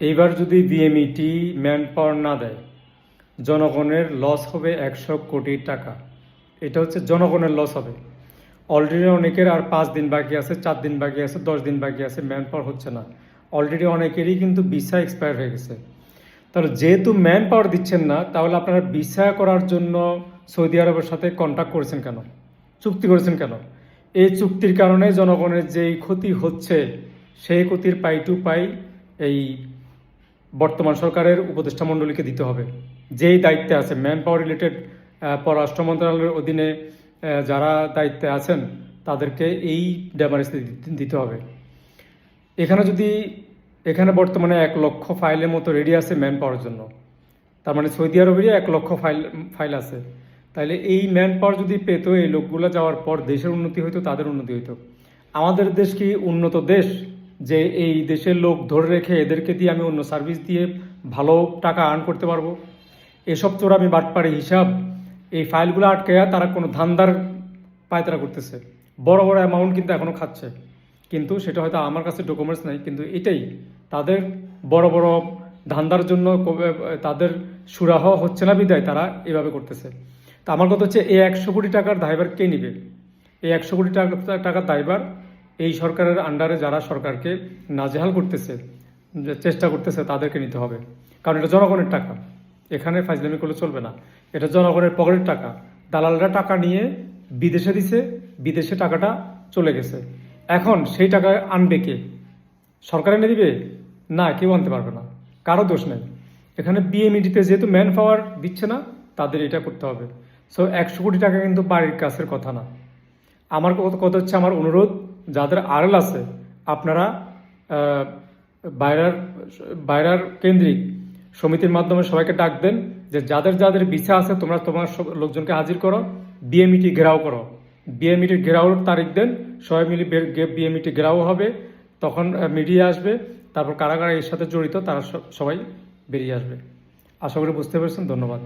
এইবার যদি BMET man power না দেয়, জনগণের লস হবে একশো কোটি টাকা। এটা হচ্ছে জনগণের লস হবে। অলরেডি অনেকের আর পাঁচ দিন বাকি আছে, চার দিন বাকি আছে, দশ দিন বাকি আছে ম্যান পাওয়ার হচ্ছে না। অলরেডি অনেকেরই কিন্তু ভিসা এক্সপায়ার হয়ে গেছে। তাহলে যেহেতু ম্যান পাওয়ার দিচ্ছেন না, তাহলে আপনারা ভিসা করার জন্য সৌদি আরবের সাথে কন্ট্যাক্ট করেছেন কেন? চুক্তি করেছেন কেন? এই চুক্তির কারণে জনগণের যেই ক্ষতি হচ্ছে, সেই ক্ষতির পাই টু পাই এই বর্তমান সরকারের উপদেষ্টা মণ্ডলীকে দিতে হবে। যেই দায়িত্বে আছে ম্যান পাওয়ার রিলেটেড পররাষ্ট্র মন্ত্রণালয়ের অধীনে যারা দায়িত্বে আছেন, তাদেরকে এই ড্যামারেজ দিতে হবে। এখানে যদি, এখানে বর্তমানে এক লক্ষ ফাইলের মতো রেডি আছে ম্যান পাওয়ার জন্য। তার মানে সৌদি আরবেরই এক লক্ষ ফাইল ফাইল আছে। তাহলে এই ম্যান পাওয়ার যদি পেতো, এই লোকগুলো যাওয়ার পর দেশের উন্নতি হইতো, তাদের উন্নতি হইতো। আমাদের দেশ কি উন্নত দেশ? যে এই দেশের লোক ধরে রেখে এদেরকে দিয়ে আমি অন্য সার্ভিস দিয়ে ভালো টাকা আর্ন করতে পারব। এসব তোর আমি বাটপাড়ি হিসাব, এই ফাইলগুলো আটকায়া তারা কোনো ধান্দার পায়তারা করতেছে। বড় বড় অ্যামাউন্ট কিন্তু এখনও খাচ্ছে। কিন্তু সেটা হয়তো আমার কাছে ডকুমেন্টস নাই, কিন্তু এটাই। তাদের বড় বড় ধান্দার জন্য তাদের সুরাহ হচ্ছে না বিদায় তারা এভাবে করতেছে। তা আমার কথা হচ্ছে এই একশো কোটি টাকার দায়ভার কে নিবে? এই একশো কোটি টাকা, টাকার দায়ভার এই সরকারের আন্ডারে যারা সরকারকে নাজেহাল করতেছে চেষ্টা করতেছে, তাদেরকে নিতে হবে। কারণ এটা জনগণের টাকা। এখানে ফাইজলামি করলে চলবে না। এটা জনগণের পকেটের টাকা। দালালরা টাকা নিয়ে বিদেশে দিছে, বিদেশে টাকাটা চলে গেছে। এখন সেই টাকা আনবে কে? সরকার এনে দিবে? না, কেউ আনতে পারবে না। কারও দোষ নেই। এখানে বিএমইডিতে যেহেতু ম্যান পাওয়ার দিচ্ছে না, তাদের এটা করতে হবে। সো একশো কোটি টাকা কিন্তু বাড়ির কাছের কথা না। আমার কথা হচ্ছে, আমার অনুরোধ যাদের আড়ল আছে, আপনারা বাইরার বাইরার কেন্দ্রিক সমিতির মাধ্যমে সবাইকে ডাক দেন যে যাদের যাদের বিছা আছে, তোমরা তোমার সব লোকজনকে হাজির করো বিএমইটি ঘেরাও করো। বিএমইটির ঘেরাওর তারিখ দেন, সবাই মিলে বিএমইটি ঘেরাও হবে, তখন মিডিয়া আসবে, তারপর কারা কারা এর সাথে জড়িত, তারা সবাই বেরিয়ে আসবে। আশা করি বুঝতে পেরেছেন, ধন্যবাদ।